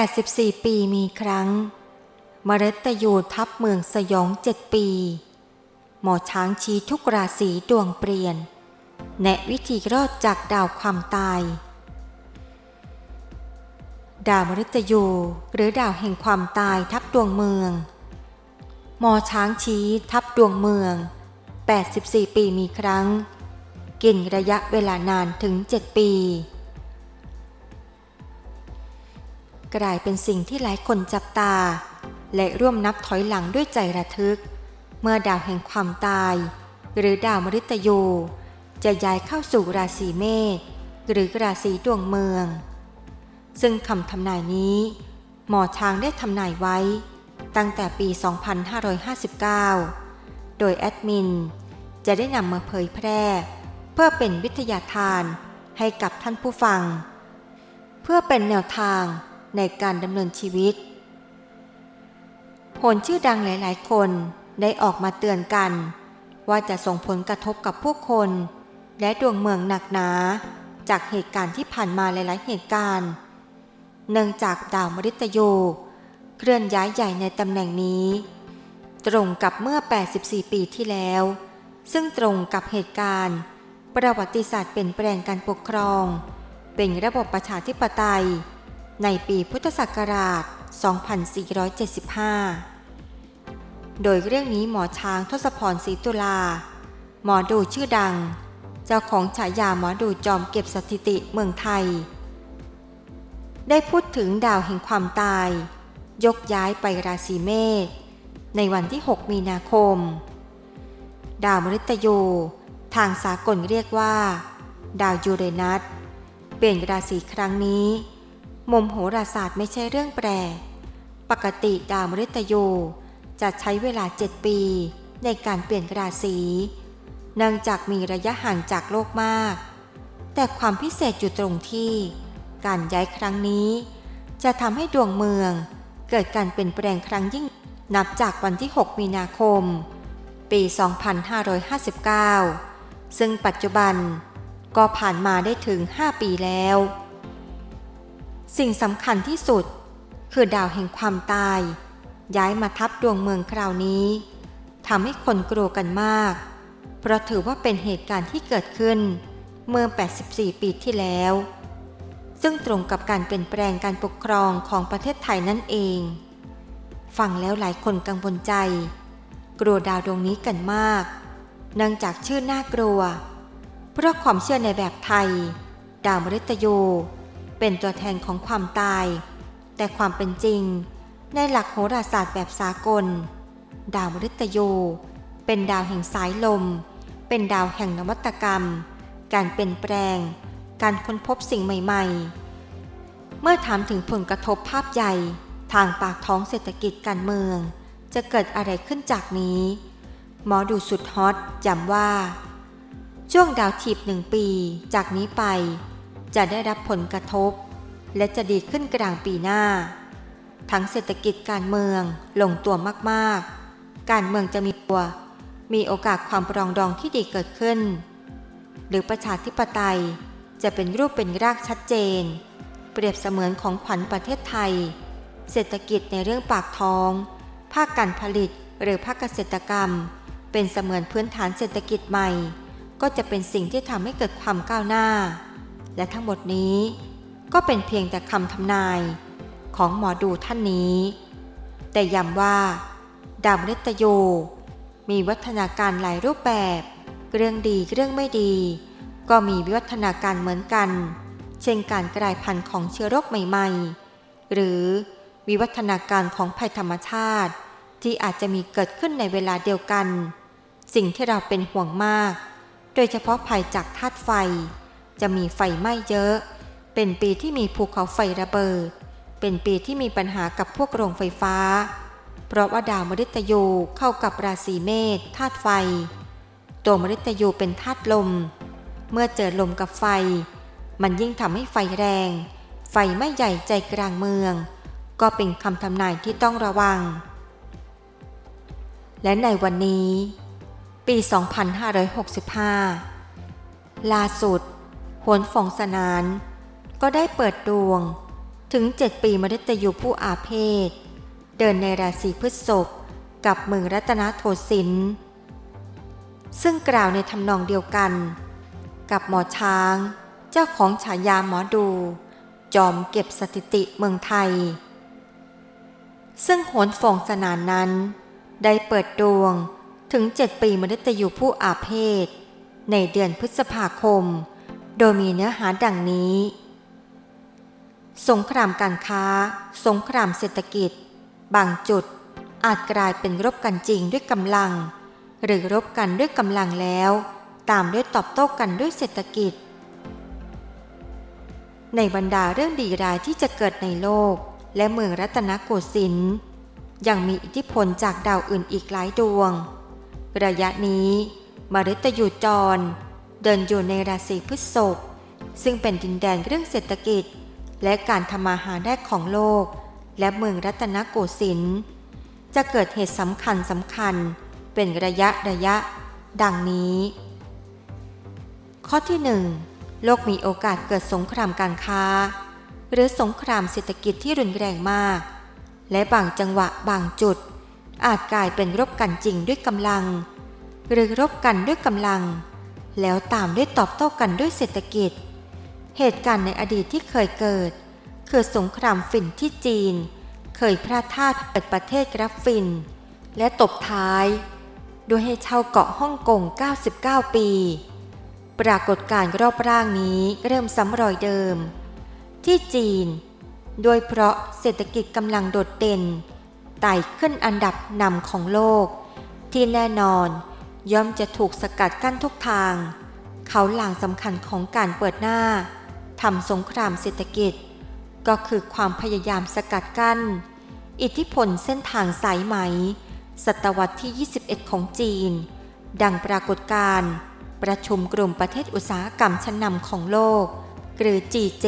84 ปีมีครั้งมฤตยูทับเมืองสยองเจ็ดปี หมอช้างชี้ทุกราศีดวงเปลี่ยน แนะวิธีรอดจากดาวความตาย ดาวมฤตยูหรือดาวแห่งความตายทับดวงเมือง หมอช้างชี้ทับดวงเมือง 84 ปีมีครั้ง กินระยะเวลานานถึง 7 ปี กลายเป็นสิ่งที่หลายคนจับตา และร่วมนับถอยหลังด้วยใจระทึก เมื่อดาวแห่งความตาย หรือดาวมฤตยู จะย้ายเข้าสู่ราศีเมษหรือราศีดวงเมือง ซึ่งคำทำนายนี้ หมอช้างได้ทำนายไว้ ตั้งแต่ปี 2559 โดยแอดมิน จะได้นำมาเผยแพร่ เพื่อเป็นวิทยาทานให้กับท่านผู้ฟัง เพื่อเป็นแนวทาง ในการดำเนินชีวิตโหนชื่อดังหลาย ๆ คนได้ออกมาเตือนกัน ว่าจะส่งผลกระทบกับผู้คน และดวงเมืองหนักหนาจากเหตุการณ์ที่ผ่านมาหลาย ๆ เหตุการณ์ เนื่องจากดาวมฤตยูเคลื่อนย้ายใหญ่ในตำแหน่งนี้ ตรงกับเมื่อ 84 ปีที่แล้ว ซึ่งตรงกับเหตุการณ์ ประวัติศาสตร์เปลี่ยนแปลงการปกครอง เป็นระบบประชาธิปไตย ในปีพุทธศักราช 2475 โดยเรื่องนี้หมอช้างทศพรศรีตุลา หมอดูชื่อดัง เจ้าของฉายาหมอดูจอมเก็บสถิติเมืองไทย ได้พูดถึงดาวแห่งความตาย ยกย้ายไปราศีเมษในวันที่ 6 มีนาคม ดาวมฤตยู ทางสากลเรียกว่า ดาวยูเรนัสเปลี่ยนราศีครั้งนี้ มุมโหราศาสตร์ไม่ใช่เรื่องแปลกปกติดาวมฤตยูจะใช้เวลา 7 ปี ในการเปลี่ยนราศีเนื่องจากมีระยะห่างจากโลกมาก แต่ความพิเศษอยู่ตรงที่ การย้ายครั้งนี้ จะทำให้ดวงเมือง เกิดการเปลี่ยนแปลงครั้งยิ่งนับจากวันที่ 6 มีนาคม ปี 2559 ซึ่งปัจจุบันก็ผ่านมาได้ถึง 5 ปีแล้ว สิ่งสำคัญที่สุด คือดาวแห่งความตาย ย้ายมาทับดวงเมืองคราวนี้ทำให้คนกลัวกันมาก เพราะถือว่าเป็นเหตุการณ์ที่เกิดขึ้น เมื่อ 84 ปีที่แล้ว ซึ่งตรงกับการเปลี่ยนแปลงการปกครองของประเทศไทยนั่นเอง ฟังแล้วหลายคนกังวลใจ กลัวดาวดวงนี้กันมาก เนื่องจากชื่อน่ากลัว เพราะความเชื่อในแบบไทย ดาวมฤตยู เป็นตัวแทนของความตาย แต่ความเป็นจริง ในหลักโหราศาสตร์แบบสากล ดาวมฤตยู เป็นดาวแห่งสายลม เป็นดาวแห่งนวัตกรรม การเปลี่ยนแปลง การค้นพบสิ่งใหม่ๆ เมื่อถามถึงผลกระทบภาพใหญ่ทางปากท้องเศรษฐกิจการเมือง จะเกิดอะไรขึ้นจากนี้ หมอดูสุดฮอตย้ำว่า ช่วงดาวถีบหนึ่งปีจากนี้ไป จะได้รับผลกระทบ และจะดีขึ้นกลางปีหน้า ทั้งเศรษฐกิจการเมืองลงตัวมากๆ การเมืองจะมีตัว มีโอกาสความปรองดองที่ดีเกิดขึ้น หรือประชาธิปไตยจะเป็นรูปเป็นรากชัดเจน เปรียบเสมือนของขวัญประเทศไทย เศรษฐกิจในเรื่องปากท้อง ภาคการผลิตหรือภาคเกษตรกรรม เป็นเสมือนพื้นฐานเศรษฐกิจใหม่ ก็จะเป็นสิ่งที่ทำให้เกิดความก้าวหน้า และทั้งหมดนี้ก็เป็นเพียงแต่คำทำนายของหมอดูท่านนี้ แต่ย้ำว่า ดาวมฤตยู มีวัฒนาการหลายรูปแบบ เรื่องดีเรื่องไม่ดี ก็มีวิวัฒนาการเหมือนกัน เช่นการกลายพันธุ์ของเชื้อโรคใหม่ ๆ หรือวิวัฒนาการของภัยธรรมชาติ ที่อาจจะมีเกิดขึ้นในเวลาเดียวกัน สิ่งที่เราเป็นห่วงมาก โดยเฉพาะภัยจากธาตุไฟ จะมีไฟไหม้เยอะ เป็นปีที่มีภูเขาไฟระเบิด เป็นปีที่มีปัญหากับพวกโรงไฟฟ้า เพราะว่าดาวมฤตยูเข้ากับราศีเมษธาตุไฟ ตัวมฤตยูเป็นธาตุลม เมื่อเจอลมกับไฟ มันยิ่งทำให้ไฟแรง ไฟไม่ใหญ่ใจกลางเมือง ก็เป็นคำทำนายที่ต้องระวัง และในวันนี้ ปี 2565ล่าสุด หนฟองสนาน ก็ได้เปิดดวง ถึงเจ็ดปีมฤตยูผู้อาเพศ เดินในราศีพฤษภกับเมืองรัตนโทสิน ซึ่งกล่าวในทำนองเดียวกัน กับหมอช้าง เจ้าของฉายาหมอดู จอมเก็บสถิติเมืองไทย ซึ่งโหนฟองสนานนั้น ได้เปิดดวงถึง7ปีมฤตยูผู้อาเพศ ในเดือนพฤษภาคม โดยมีเนื้อหาดังนี้ สงครามการค้า สงครามเศรษฐกิจ บางจุด อาจกลายเป็นรบกันจริงด้วยกำลัง หรือรบกันด้วยกำลังแล้ว ตามด้วยตอบโต้กันด้วยเศรษฐกิจ ในบรรดาเรื่องดีรายที่จะเกิดในโลก และเมืองรัตนโกสินทร์ยังมีอิทธิพลจากดาวอื่นอีกหลายดวง ระยะนี้มฤตยูจร เดินอยู่ในราศีพฤษภซึ่งเป็นดินแดนเรื่องเศรษฐกิจ และการทำมาหาได้ของโลก และเมืองรัตนโกสินทร์จะเกิดเหตุสำคัญสำคัญ เป็นระยะระยะ ดังนี้ ข้อที่หนึ่งโลกมีโอกาสเกิดสงครามการค้า หรือสงครามเศรษฐกิจที่รุนแรงมาก และบางจังหวะบางจุด อาจกลายเป็นรบกันจริงด้วยกำลัง หรือรบกันด้วยกำลัง แล้วตามด้วยตอบโต้กันด้วยเศรษฐกิจ เหตุการณ์ในอดีตที่เคยเกิด คือสงครามฝิ่นที่จีน เคยพระทาสเปิดประเทศกรับฟินและตบท้ายด้วยให้ช่าเกาะฮ่องกง 99 ปี ปรากฏการณ์รอบร่างนี้เริ่มซ้ำรอยเดิม ที่จีน โดยเพราะเศรษฐกิจกำลังโดดเด่นไต่ขึ้นอันดับนำของโลก ที่แน่นอน ย่อมจะถูกสกัดกั้นทุกทาง เขาหลางสำคัญของการเปิดหน้าทำสงครามเศรษฐกิจ ก็คือความพยายามสกัดกั้น อิทธิพลเส้นทางสายไหม ศตวรรษที่ 21 ของจีน ดังปรากฏการณ์ประชุมกลุ่มประเทศอุตสาหกรรมชั้นนำของโลก หรือ G7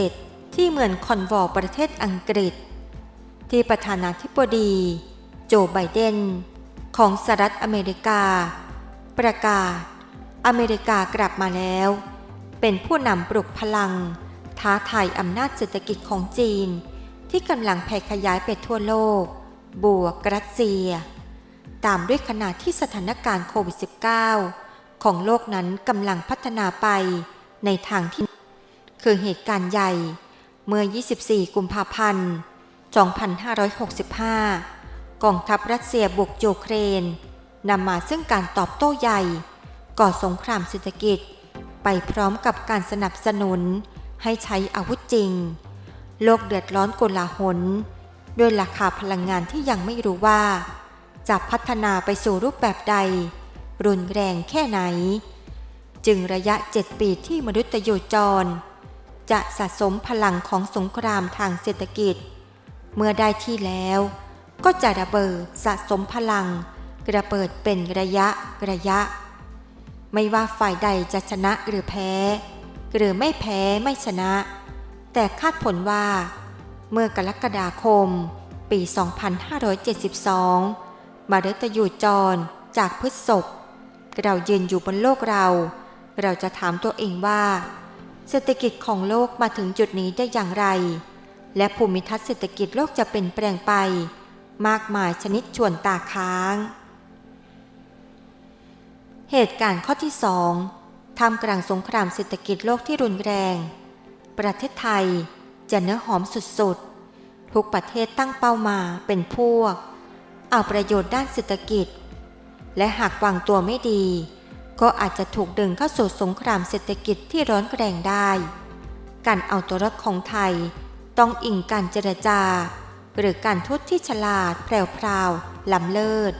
ที่เหมือนคอนวอร์ประเทศอังกฤษ ที่ประธานาธิบดี โจไบเดน ของสหรัฐอเมริกา ประกาศ อเมริกากลับมาแล้ว เป็นผู้นำปลุกพลัง ท้าทายอำนาจเศรษฐกิจของจีน ที่กำลังแผ่ขยายไปทั่วโลก บวกรัสเซีย ตามด้วยขณะที่สถานการณ์โควิด -19 ของโลกนั้นกำลังพัฒนาไปในทางที่ คือเหตุการณ์ใหญ่ เมื่อ 24 กุมภาพันธ์ 2565 กองทัพรัสเซียบุกยูเครน นำมาซึ่งการตอบโต้ใหญ่ ก่อสงครามเศรษฐกิจ ไปพร้อมกับการสนับสนุน ให้ใช้อาวุธจริง โลกเดือดร้อนโกลาหลด้วยราคาพลังงานที่ยังไม่รู้ว่า จะพัฒนาไปสู่รูปแบบใด รุนแรงแค่ไหน จึงระยะเจ็ดปีที่มนุษย์โยจร จะสะสมพลังของสงครามทางเศรษฐกิจ เมื่อได้ที่แล้วก็จะระเบิดสะสมพลัง ระเบิดเป็นระยะระยะ ไม่ว่าฝ่ายใดจะชนะหรือแพ้ หรือไม่แพ้ไม่ชนะ แต่คาดผลว่า เมื่อกรกฎาคม ปี 2572 มาเดตยูจรจากพฤษภเรายืนอยู่บนโลกเรา เราจะถามตัวเองว่า เศรษฐกิจของโลกมาถึงจุดนี้ได้อย่างไร และภูมิทัศน์เศรษฐกิจโลกจะเป็นแปลงไป มากมายชนิดชวนตาค้าง เหตุการณ์ข้อที่สองท่ามกลางสงครามเศรษฐกิจโลกที่รุนแรง ประเทศไทยจะเนื้อหอมสุดๆ ทุกประเทศตั้งเป้ามาเป็นพวก เอาประโยชน์ด้านเศรษฐกิจ และหากวางตัวไม่ดี ก็อาจจะถูกดึงเข้าสู่สงครามเศรษฐกิจที่ร้อนแรงได้ การเอาตัวรอดของไทยต้องอิงการเจรจา หรือการทูตที่ฉลาดแพรวๆล้ำเลิศ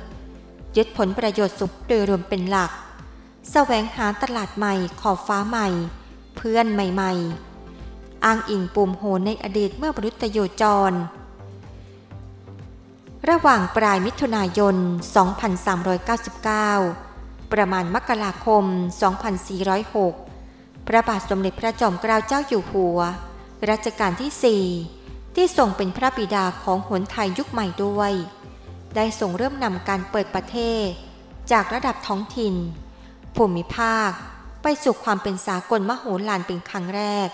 ยึดผลประโยชน์สุขโดยรวมเป็นหลัก แสวงหาตลาดใหม่ขอบฟ้าใหม่ เพื่อนใหม่ๆ อ้างอิงปุ่มโหนในอดีตเมื่อบรุตโยจร ระหว่างปลายมิถุนายน 2399 ประมาณมกราคม 2406 พระบาทสมเด็จพระจอมเกล้าเจ้าอยู่หัว รัชกาลที่ 4 ที่ทรงเป็นพระบิดาของหนไทยยุคใหม่ด้วย ได้ทรงเริ่มนำการเปิดประเทศ จากระดับท้องถิ่น ภูมิภาค ไปสู่ความเป็นสากลมโหฬารเป็นครั้งแรก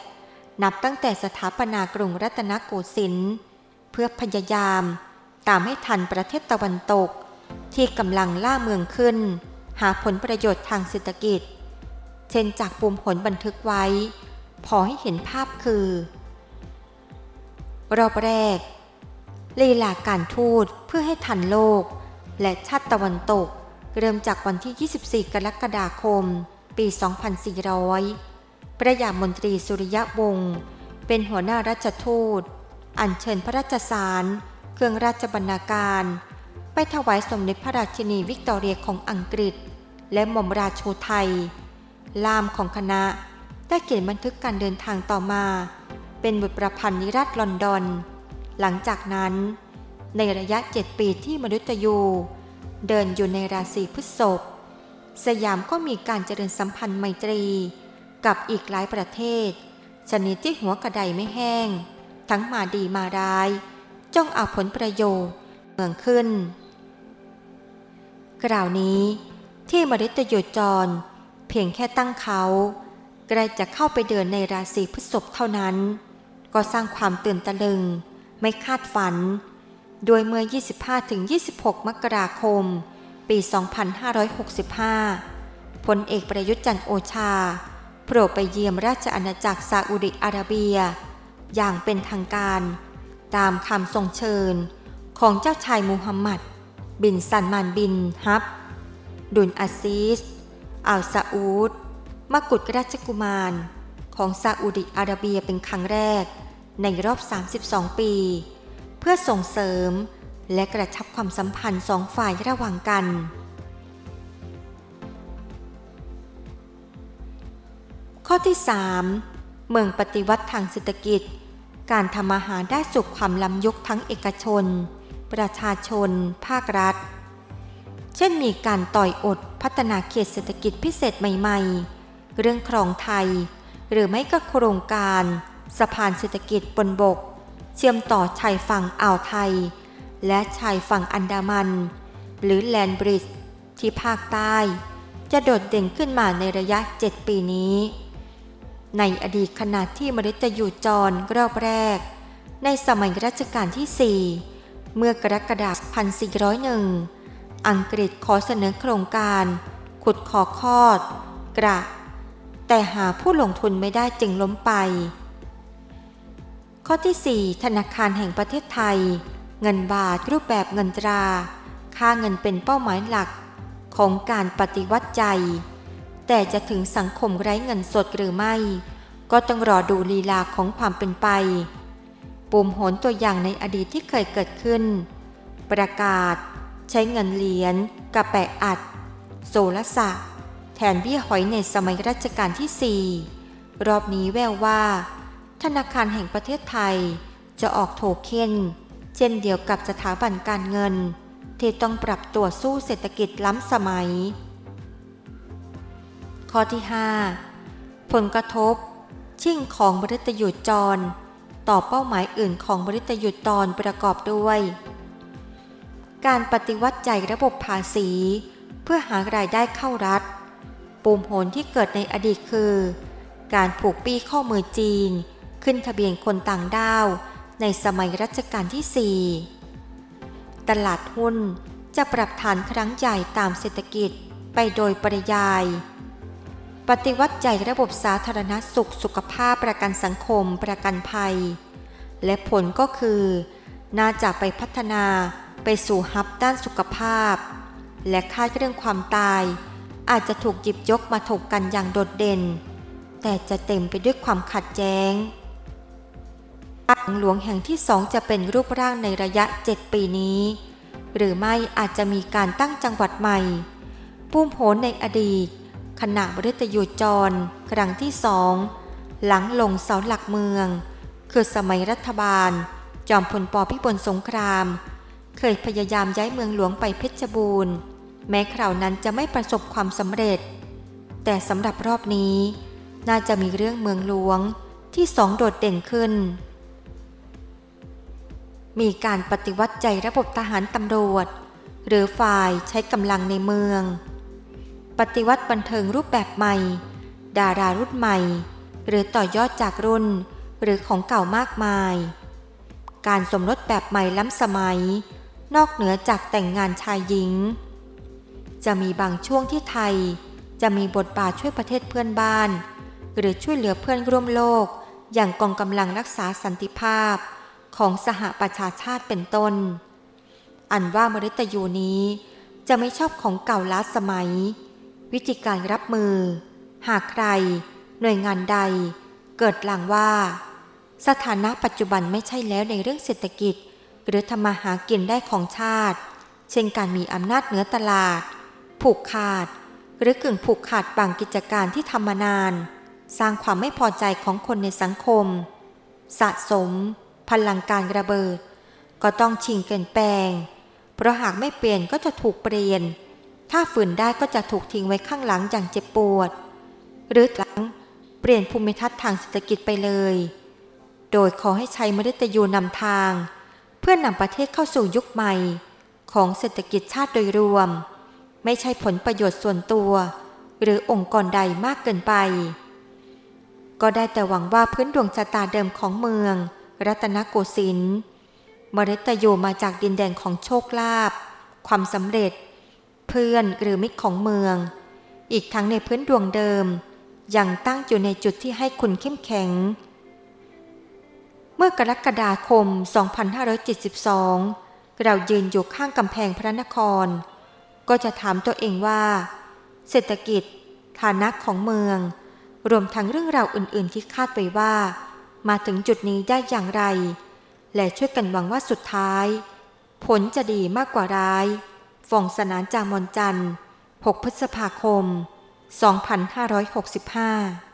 นับตั้งแต่สถาปนากรุงรัตนโกสินทร์เพื่อพยายามตามให้ทันประเทศตะวันตก ที่กำลังล่าเมืองขึ้น หาผลประโยชน์ทางเศรษฐกิจ เช่นจากปุ่มผลบันทึกไว้ พอให้เห็นภาพคือ รอบแรก ลีลาการทูตเพื่อให้ทันโลก และชาติตะวันตก เริ่มจากวันที่ 24 กรกฎาคม ปี 2400พระยามนตรีสุริยะวงศ์เป็นหัวหน้าราชทูต อัญเชิญพระราชสาร เครื่องราชบรรณาการ ไปถวายสมเด็จพระราชินีวิกตอเรียของอังกฤษ และหม่อมราโชไทย ลามของคณะได้เขียนบันทึกการเดินทางต่อมา เป็นบทประพันธ์นิราชลอนดอน หลังจากนั้น ในระยะเจ็ดปีที่มนุษยู เดินอยู่ในราศีพฤษภสยามก็มีการเจริญสัมพันธ์ไมตรี กับอีกหลายประเทศ ชนิดที่หัวกระไดไม่แห้ง ทั้งมาดีมาร้าย จ้องเอาผลประโยชน์เมืองขึ้น กล่าวนี้ที่มฤตยูจร เพียงแค่ตั้งเขาใกล้จะเข้าไปเดินในราศีพฤษภเท่านั้น ก็สร้างความตื่นตะลึง ไม่คาดฝันโดยเมื่อ 25-26 มกราคม ปี 2565 พลเอกประยุทธ์จันโอชา โปรดไปเยี่ยมราชอาณาจักรซาอุดิอาระเบีย อย่างเป็นทางการ ตามคำทรงเชิญของเจ้าชายมูฮัมหมัด บินซันมานบินฮับ ดุลอาซีสอัลซาอูดมกุฎราชกุมาร ของซาอุดิอาระเบียเป็นครั้งแรก ในรอบ 32 ปี เพื่อส่งเสริม และกระชับความสัมพันธ์สองฝ่ายระหว่างกัน ข้อที่ 3 เมืองปฏิวัติทางเศรษฐกิจ การทำอาหารได้สู่ความล้ำยุคทั้งเอกชน ประชาชน ภาครัฐ เช่นมีการต่อยอดพัฒนาเขตเศรษฐกิจพิเศษใหม่ ๆ เรื่องครองไทย หรือไม่ก็โครงการ สะพานเศรษฐกิจบนบก เชื่อมต่อชายฝั่งอ่าวไทย และชายฝั่งอันดามัน หรือแลนบริดจ์ที่ภาคใต้ จะโดดเด่นขึ้นมาในระยะ 7 ปีนี้ ในอดีตขณะที่มฤตยูจรรอบแรก ในสมัยรัชกาลที่ 4 เมื่อกรกฎาคม1401 อังกฤษขอเสนอโครงการ ขุดขอคอด กระ แต่หาผู้ลงทุนไม่ได้จึงล้มไป ข้อที่ 4 ธนาคารแห่งประเทศไทย เงินบาทรูปแบบเงินตรา ค่าเงินเป็นเป้าหมายหลักของการปฏิวัติใจ แต่จะถึงสังคมไร้เงินสดหรือไม่ ก็ต้องรอดูลีลาของความเป็นไป ปุ่มโหนตัวอย่างในอดีตที่เคยเกิดขึ้น ประกาศ ใช้เงินเหรียญกระแปะอัด โซลสะ แทนเบี้ยหอยในสมัยรัชกาลที่ 4 รอบนี้แววว่า ธนาคารแห่งประเทศไทย จะออกโทเค็นเช่นเดียวกับสถาบันการเงิน ที่ต้องปรับตัวสู้เศรษฐกิจล้ำสมัย ข้อที่ 5 ผลกระทบ ชิ่งของบริตยุจร ต่อเป้าหมายอื่นของบริตยุตรประกอบด้วย การปฏิวัติใจระบบภาษี เพื่อหารายได้เข้ารัฐปูมโหนที่เกิดในอดีตคือ การผูกปี้ข้อมือจีน ขึ้นทะเบียนคนต่างด้าว ในสมัยรัชกาลที่ 4 ตลาดหุ้นจะปรับฐานครั้งใหญ่ตามเศรษฐกิจไปโดยปริยาย ปฏิวัติใจระบบสาธารณสุขสุขภาพประกันสังคมประกันภัย และผลก็คือ น่าจะไปพัฒนาไปสู่ฮับด้านสุขภาพ และค่าเรื่องความตาย อาจจะถูกหยิบยกมาถกกันอย่างโดดเด่น แต่จะเต็มไปด้วยความขัดแย้ง หลวงแห่งที่สองจะเป็นรูปร่างในระยะ 7 ปีนี้ หรือไม่อาจจะมีการตั้งจังหวัดใหม่ปุ้มโหนในอดีตขณะบริตยูจร ครั้งที่สอง หลังลงเสาหลักเมือง คือสมัยรัฐบาล จอมพลปพิบลสงคราม เคยพยายามย้ายเมืองหลวงไปเพชรบูรณ์ แม้คราวนั้นจะไม่ประสบความสำเร็จ แต่สำหรับรอบนี้ น่าจะมีเรื่องเมืองหลวงที่สองโดดเด่นขึ้น มีการปฏิวัติใจระบบทหารตำรวจ หรือฝ่ายใช้กำลังในเมือง ปฏิวัติบันเทิงรูปแบบใหม่ ดารารุ่นใหม่ หรือต่อยอดจากรุ่น หรือของเก่ามากมาย การสมรสแบบใหม่ล้ำสมัย นอกเหนือจากแต่งงานชายหญิง จะมีบางช่วงที่ไทย จะมีบทบาทช่วยประเทศเพื่อนบ้าน หรือช่วยเหลือเพื่อนร่วมโลก อย่างกองกำลังรักษาสันติภาพ ของสหประชาชาติเป็นต้น อันว่ามฤตยูนี้จะไม่ชอบของเก่าล้าสมัย วิธีการรับมือ หากใคร หน่วยงานใด เกิดหลังว่า สถานะปัจจุบันไม่ใช่แล้วในเรื่องเศรษฐกิจ หรือทำมาหากินได้ของชาติ เช่นการมีอำนาจเหนือตลาด ผูกขาด หรือกึ่งผูกขาดบางกิจการที่ทำมานาน สร้างความไม่พอใจของคนในสังคม สะสม พลังการระเบิด ก็ต้องชิงเปลี่ยนแปลง เพราะหากไม่เปลี่ยนก็จะถูกเปลี่ยน ถ้าฝืนได้ก็จะถูกทิ้งไว้ข้างหลังอย่างเจ็บปวด หรือหลังเปลี่ยนภูมิทัศน์ทางเศรษฐกิจไปเลย โดยขอให้ใช้มฤตยูนำทาง เพื่อนำประเทศเข้าสู่ยุคใหม่ ของเศรษฐกิจชาติโดยรวม ไม่ใช่ผลประโยชน์ส่วนตัว หรือองค์กรใดมากเกินไป ก็ได้แต่หวังว่าพื้นดวงชะตาเดิมของเมือง รัตนโกสินทร์มฤตยูมาจากดินแดนของโชคลาภความสำเร็จ เพื่อนหรือมิตรของเมือง อีกทั้งในพื้นดวงเดิม ยังตั้งอยู่ในจุดที่ให้คุณเข้มแข็ง เมื่อกรกฎาคม 2572 เรายืนอยู่ข้างกำแพงพระนคร ก็จะถามตัวเองว่า เศรษฐกิจ ฐานะของเมือง รวมทั้งเรื่องราวอื่น ๆ ที่คาดไว้ว่า มาถึงจุดนี้ได้อย่างไร และช่วยกันหวังว่าสุดท้าย ผลจะดีมากกว่าร้ายฟองสนานจามอนจันทร์ 6 พฤษภาคม 2565